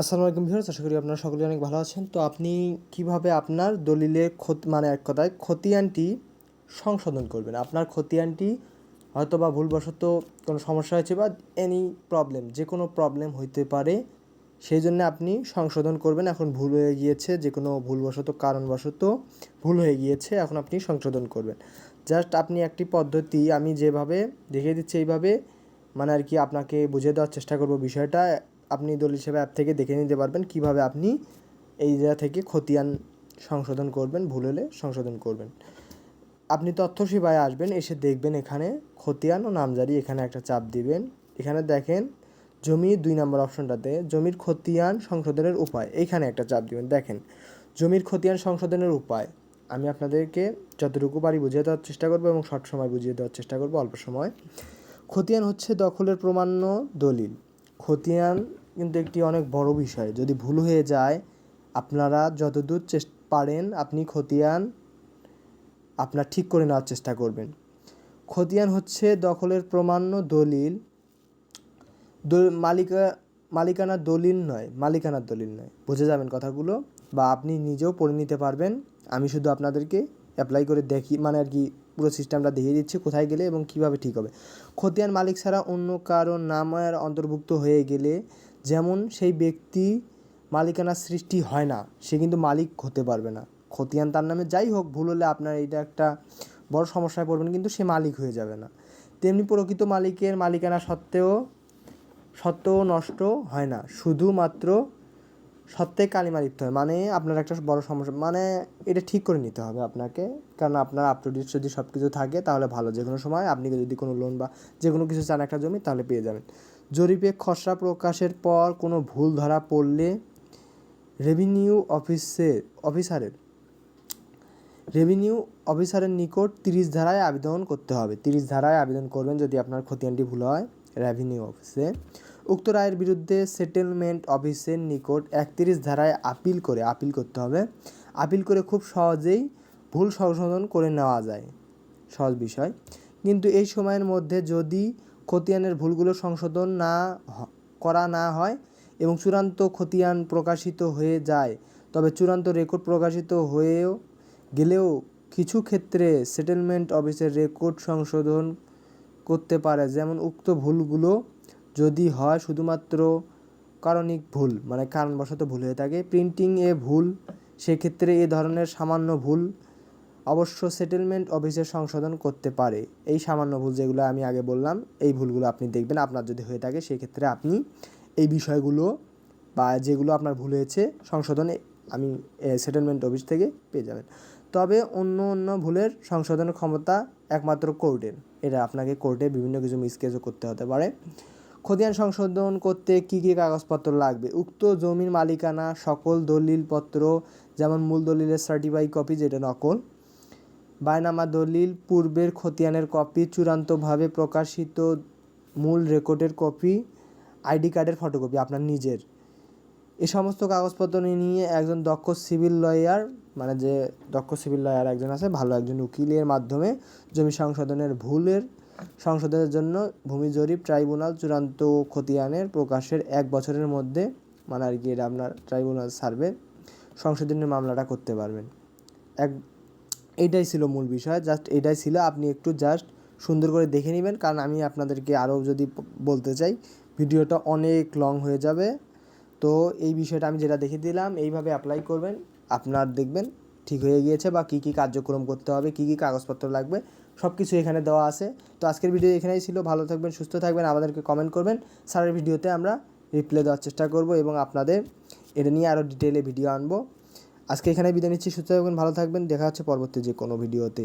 আসসালামু আলাইকুম ভিউয়ার্স, আশা করি আপনারা সকলে অনেক ভালো আছেন। তো আপনি কীভাবে আপনার দলিলের ক্ষতি মানে এক কথায় খতিয়ানটি সংশোধন করবেন? আপনার খতিয়ানটি হয়তো বা ভুলবশত কোনো সমস্যা হয়েছে বা এনি প্রবলেম যে কোনো প্রবলেম হইতে পারে, সেই জন্য আপনি সংশোধন করবেন। এখন ভুল হয়ে গিয়েছে যে কোনো ভুলবশত, কারণবশত ভুল হয়ে গিয়েছে, এখন আপনি সংশোধন করবেন। জাস্ট আপনি একটি পদ্ধতি, আমি যেভাবে দেখিয়ে দিচ্ছি এইভাবে মানে আর কি আপনাকে বুঝিয়ে দেওয়ার চেষ্টা করব বিষয়টা। আপনি দলিল সেবা অ্যাপ থেকে দেখে নিতে পারবেন কীভাবে আপনি এই জায়গা থেকে খতিয়ান সংশোধন করবেন, ভুল হলে সংশোধন করবেন। আপনি তথ্য সেবায় আসবেন, এসে দেখবেন এখানে খতিয়ান ও নামজারি, এখানে একটা চাপ দিবেন। এখানে দেখেন জমি দুই নম্বর অপশনটাতে, জমির খতিয়ান সংশোধনের উপায় এইখানে একটা চাপ দিবেন। দেখেন, জমির খতিয়ান সংশোধনের উপায়, আমি আপনাদেরকে যতটুকু পারি বুঝিয়ে দেওয়ার চেষ্টা করব এবং শর্ট সময় বুঝিয়ে দেওয়ার চেষ্টা করব অল্প সময়। খতিয়ান হচ্ছে দখলের প্রমাণ্য দলিল। খতিয়ান কিন্তু একটি অনেক বড় বিষয়। যদি ভুল হয়ে যায়, আপনারা যতদূর চেষ্টা, পারেন আপনি খতিয়ান আপনার ঠিক করে নেওয়ার চেষ্টা করবেন। খতিয়ান হচ্ছে দখলের প্রমাণ্য দলিল। মালিকা মালিকানার দলিল নয় মালিকানার দলিল নয়। বুঝে যাবেন কথাগুলো বা আপনি নিজেও পড়ে নিতে পারবেন। আমি শুধু আপনাদেরকে অ্যাপ্লাই করে দেখি মানে আর কি পুরো সিস্টেমটা দেখিয়ে দিচ্ছি কোথায় গেলে এবং কীভাবে ঠিক হবে। খতিয়ান মালিক ছাড়া অন্য কারও নামের অন্তর্ভুক্ত হয়ে গেলে যেমন সেই ব্যক্তি মালিকানার সৃষ্টি হয় না, সে কিন্তু মালিক হতে পারবে না। খতিয়ান তার নামে যাই হোক, ভুল হলে আপনার এটা একটা বড় সমস্যায় পড়বেন, কিন্তু সে মালিক হয়ে যাবে না। তেমনি প্রকৃত মালিকের মালিকানা সত্ত্বেও সত্ত্বেও নষ্ট হয় না। শুধুমাত্র সত্যে কালিমা লিপ্ত হয় মানে আপনার একটা বড় সমস্যা মানে এটা ঠিক করে নিতে হবে আপনাকে। কারণ আপনার আপ টু ডেট যদি সব কিছু থাকে, তাহলে ভালো। যে কোনো সময় আপনি যদি কোনো লোন বা যে কোনো কিছু চান একটা জমি, তাহলে পেয়ে যাবেন। জরিপে খসড়া প্রকাশের পর কোনো ভুল ধরা পড়লে রেভিনিউ অফিসের অফিসারের রেভিনিউ অফিসারের নিকট তিরিশ ধারায় আবেদন করতে হবে। তিরিশ ধারায় আবেদন করবেন যদি আপনার খতিয়ানটি ভুল হয় রেভিনিউ অফিসে উক্ত রায়ের বিরুদ্ধে সেটেলমেন্ট অফিসের নিকট একত্রিশ ধারায় আপিল করে আপিল করতে হবে। আপিল করে খুব সহজেই ভুল সংশোধন করে নেওয়া যায়। সহজ বিষয়। কিন্তু এই সময়ের মধ্যে যদি খতিয়ানের ভুলগুলো সংশোধন না করা না হয় এবং চূড়ান্ত খতিয়ান প্রকাশিত হয়ে যায়, তবে চূড়ান্ত রেকর্ড প্রকাশিত হয়েও গেলেও কিছু ক্ষেত্রে সেটেলমেন্ট অফিসের রেকর্ড সংশোধন করতে পারে। যেমন উক্ত ভুলগুলো যদি হয় শুধুমাত্র কারণিক ভুল মানে কারণবশত ভুল হয়ে থাকে। প্রিন্টিং এ ভুল, সেক্ষেত্রে এ ধরনের সামান্য ভুল অবশ্য সেটেলমেন্ট অফিসে সংশোধন করতে পারে। এই সামান্য ভুল যেগুলো আমি আগে বললাম, এই ভুলগুলো আপনি দেখবেন। আপনার যদি হয়ে থাকে, সেক্ষেত্রে আপনি এই বিষয়গুলো বা যেগুলো আপনার ভুল হয়েছে, সংশোধনে, আমি সেটেলমেন্ট অফিস থেকে পেয়ে যাবেন। তবে অন্য অন্য ভুলের সংশোধনের ক্ষমতা একমাত্র কোর্টের এটা আপনাকে কোর্টে বিভিন্ন কিছু মিসকেজও করতে হতে পারে। খতিয়ান সংশোধন করতে কী কী কাগজপত্র লাগবে? উক্ত জমির মালিকানা, সকল দলিলপত্র, যেমন মূল দলিলের সার্টিফাই কপি যেটা নকল, বায়নামা দলিল, পূর্বের খতিয়ানের কপি চূড়ান্তভাবে প্রকাশিত মূল রেকর্ডের কপি আইডি কার্ডের ফটোকপি আপনার নিজের। এ সমস্ত কাগজপত্র নিয়ে একজন দক্ষ সিভিল লয়ার মানে যে দক্ষ সিভিল লয়ার একজন আছে, ভালো একজন উকিলের মাধ্যমে জমি সংশোধনের ভুলের সংশোধনের জন্য ভূমি জরিপ ট্রাইব্যুনাল চূড়ান্ত খতিয়ানের প্রকাশের এক বছরের মধ্যে মানে আর কি এটা আপনার ট্রাইব্যুনাল সার্ভে সংশোধনের মামলাটা করতে পারবেন। এক, এইটাই ছিল মূল বিষয়। জাস্ট এটাই ছিল। আপনি একটু জাস্ট সুন্দর করে দেখে নেবেন। কারণ আমি আপনাদেরকে আরও যদি বলতে চাই, ভিডিওটা অনেক লং হয়ে যাবে। তো এই বিষয়টা আমি যেটা দেখে দিলাম, এইভাবে অ্যাপ্লাই করবেন। আপনার দেখবেন ঠিক হয়ে গিয়েছে বা কী কী কার্যক্রম করতে হবে, কী কী কাগজপত্র লাগবে। সব কিছু এখানে দেওয়া আছে। তো আজকের ভিডিও এখানেই ছিল। ভালো থাকবেন, সুস্থ থাকবেন, আমাদেরকে কমেন্ট করবেন। সারের ভিডিওতে আমরা রিপ্লাই দেওয়ার চেষ্টা করব এবং আপনাদের এটা নিয়ে আরও ডিটেলে ভিডিও আনব। আজকে এখানে বিদায় নিচ্ছি। সুস্থ থাকবেন, ভালো থাকবেন। দেখা হচ্ছে পরবর্তী যে কোনো ভিডিওতে